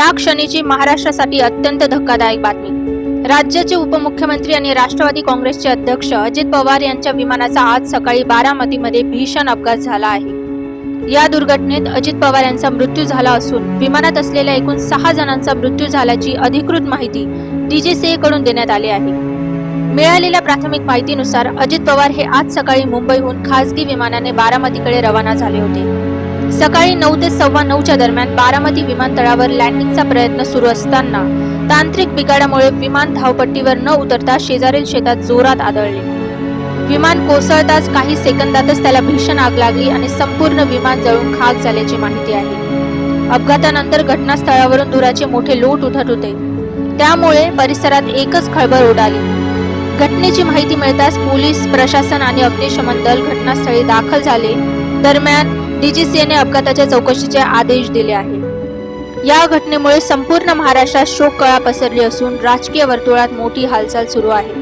या क्षणीची महाराष्ट्रासाठी अत्यंत धक्कादायक बातमी. राज्याचे उपमुख्यमंत्री आणि राष्ट्रवादी काँग्रेसचे अध्यक्ष अजित पवार यांच्या विमानाचा आज सकाळी बारामतीमध्ये भीषण अपघात झाला आहे. या दुर्घटनेत अजित पवार यांचा मृत्यू झाला असून विमानात असलेल्या एकूण सहा जणांचा मृत्यू झाल्याची अधिकृत माहिती डीजीसीए कडून देण्यात आली आहे. मिळालेल्या प्राथमिक माहितीनुसार अजित पवार हे आज सकाळी मुंबईहून खासगी विमानाने बारामतीकडे रवाना झाले होते. सकाळी नऊ ते सव्वा नऊच्या दरम्यान बारामती विमानतळावर लँडिंगचा प्रयत्न सुरू असताना तांत्रिक बिघाडामुळे विमान धावपट्टीवर न उतरता शेजारील शेतात जोरात आदळले. विमान कोसळताच काही सेकंदातच त्याला भीषण आग लागली आणि संपूर्ण विमान जळून खाक झाल्याची माहिती आहे. अपघातानंतर घटनास्थळावरून धुराचे मोठे लोट उठत होते. त्यामुळे परिसरात एकच खळबळ उडाली. घटनेची माहिती मिळताच पोलीस प्रशासन आणि अग्निशमन दल घटनास्थळी दाखल झाले. दरम्यान डीजीसीएने अपघाताच्या चौकशीचे आदेश दिले आहे या घटनेमुळे संपूर्ण महाराष्ट्रात शोककळा पसरली असून राजकीय वर्तुळात मोठी हालचाल सुरू आहे.